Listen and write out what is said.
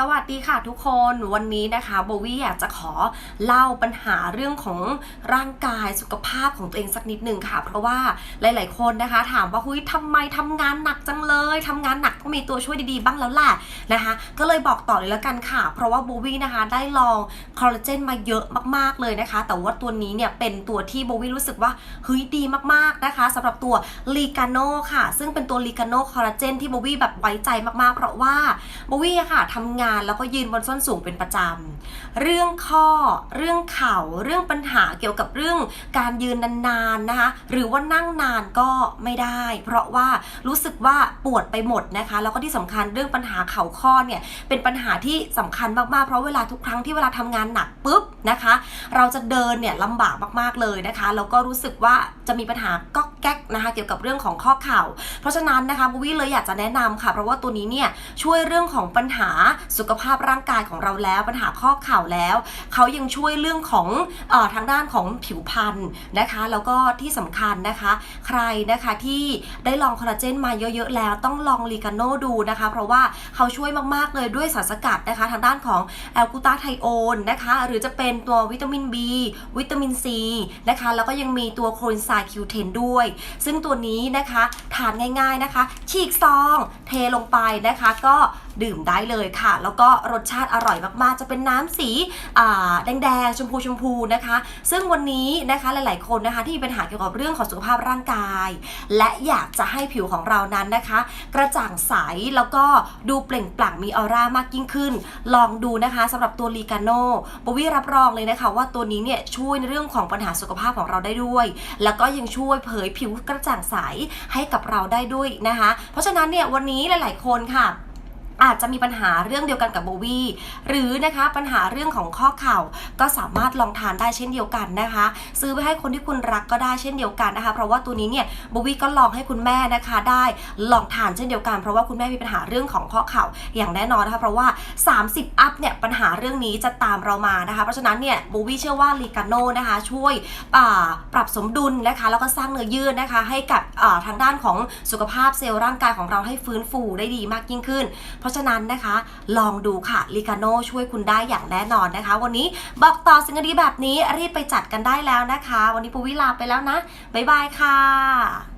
สวัสดีค่ะทุกคนวันนี้นะคะโบวี่อยากจะขอเล่าปัญหาเรื่องของร่างกายสุขภาพของตัวเองสักนิดหนึ่งค่ะ เพราะว่าหลาย ๆ คนนะคะ ถามว่าหุยทำไมทำงานหนักจังเลย ทำงานหนักต้องมีตัวช่วยดี ๆ บ้างแล้วแหละนะคะ ก็เลยบอกต่อเลยแล้วกันค่ะ เพราะว่าโบวี่นะคะได้ลองคอลลาเจนมาเยอะมาก ๆ เลยนะคะ แต่ว่าตัวนี้เนี่ยเป็นตัวที่โบวี่รู้สึกว่าเฮ้ยดีมาก ๆ นะคะสำหรับตัวลีกาโนค่ะ ซึ่งเป็นตัวลีกาโนคอลลาเจนที่โบวี่แบบไว้ใจมาก ๆ เพราะว่าโบวี่ค่ะทำงานแล้วก็ยืนบนส้นสูงเป็นประจำ เรื่องข้อ เรื่องเข่า เรื่องปัญหาเกี่ยวกับเรื่องการยืนนานๆนะคะ หรือว่านั่งนานก็ไม่ได้ เพราะว่ารู้สึกว่าปวดไปหมดนะคะ แล้วก็ที่สำคัญเรื่องปัญหาเข่าข้อเนี่ยเป็นปัญหาที่สำคัญมากๆ เพราะเวลาทุกครั้งที่เวลาทำงานหนักปุ๊บนะคะ เราจะเดินเนี่ยลำบากมากๆเลยนะคะ แล้วก็รู้สึกว่าจะมีปัญหาก๊อกแก๊กนะคะเกี่ยวกับเรื่องของข้อเข่า เพราะฉะนั้นนะคะบูวี่เลยอยากจะแนะนำค่ะ เพราะว่าตัวนี้เนี่ยช่วยเรื่องของปัญหาสุขภาพร่างกายของเราแล้ว ปัญหาข้อเข่าแล้วเขายังช่วยเรื่องของออทางด้านของผิวพรรณนะคะ แล้วก็ที่สำคัญนะคะ ใครนะคะที่ได้ลองคอลลาเจนมาเยอะๆแล้ว ต้องลองลีกาโนดูนะคะ เพราะว่าเขาช่วยมากๆเลยด้วยสารสกัดนะคะ ทางด้านของแอลกูตาไทโอนนะคะ หรือจะเป็นตัววิตามิน B วิตามิน C นะคะแล้วก็ยังมีตัวโครนไซคิวเทนด้วยซึ่งตัวนี้นะคะทานง่ายๆนะคะ ฉีกซอง เทลงไปนะคะ ก็ ดื่มได้เลยค่ะ แล้วก็รสชาติอร่อยมากๆ จะเป็นน้ำสีาแดงๆชมพูชมพูนะคะ ซึ่งวันนี้นะคะหลายๆคนนะคะที่มีปัญหาเกี่ยวกับเรื่องของสุขภาพร่างกาย และอยากจะให้ผิวของเรานั้นนะคะ กระจ่างใสแล้วก็ดูเปล่งปลั่งมีออร่ามากยิ่งขึ้น ลองดูนะคะสำหรับตัวลีกาโนบวี่รับรองเลยนะคะ ว่าตัวนี้เนี่ยช่วยในเรื่องของปัญหาสุขภาพของเราได้ด้วย แล้วก็ยังช่วยเผยผิวกระจ่างใสให้กับเราได้ด้วยนะคะ เพราะฉะนั้นเนี่ยวันนี้หลาย ๆ คนค่ะ อาจจะมีปัญหาเรื่องเดียวกันกับโบวี่หรือนะคะปัญหาเรื่องของข้อเข่าก็สามารถลองทานได้เช่นเดียวกันนะคะ ซื้อไปให้คนที่คุณรักก็ได้เช่นเดียวกันนะคะ เพราะว่าตัวนี้เนี่ยโบวี่ก็ลองให้คุณแม่นะคะได้ลองทานเช่นเดียวกันเพราะว่าคุณแม่มีปัญหาเรื่องของข้อเข่าอย่างแน่นอนนะคะเพราะว่า 30 อัพเนี่ยปัญหาเรื่องนี้จะตามเรามานะคะ เพราะฉะนั้นเนี่ยโบวี่เชื่อว่าลีกาโนนะคะช่วยปรับสมดุลนะคะแล้วก็สร้างเนื้อยืดนะคะ ให้กับทางด้านของสุขภาพเซลล์ร่างกายของเราให้ฟื้นฟูได้ดีมากยิ่งขึ้นราะฉะนั้นนะคะ ลองดูค่ะลีกาโนช่วยคุณได้อย่างแน่นอนนะคะ วันนี้บอกต่อสิ่งดีแบบนี้รีบไปจัดกันได้แล้วนะคะ วันนี้ปูวิลาไปแล้วนะบ๊ายบายค่ะ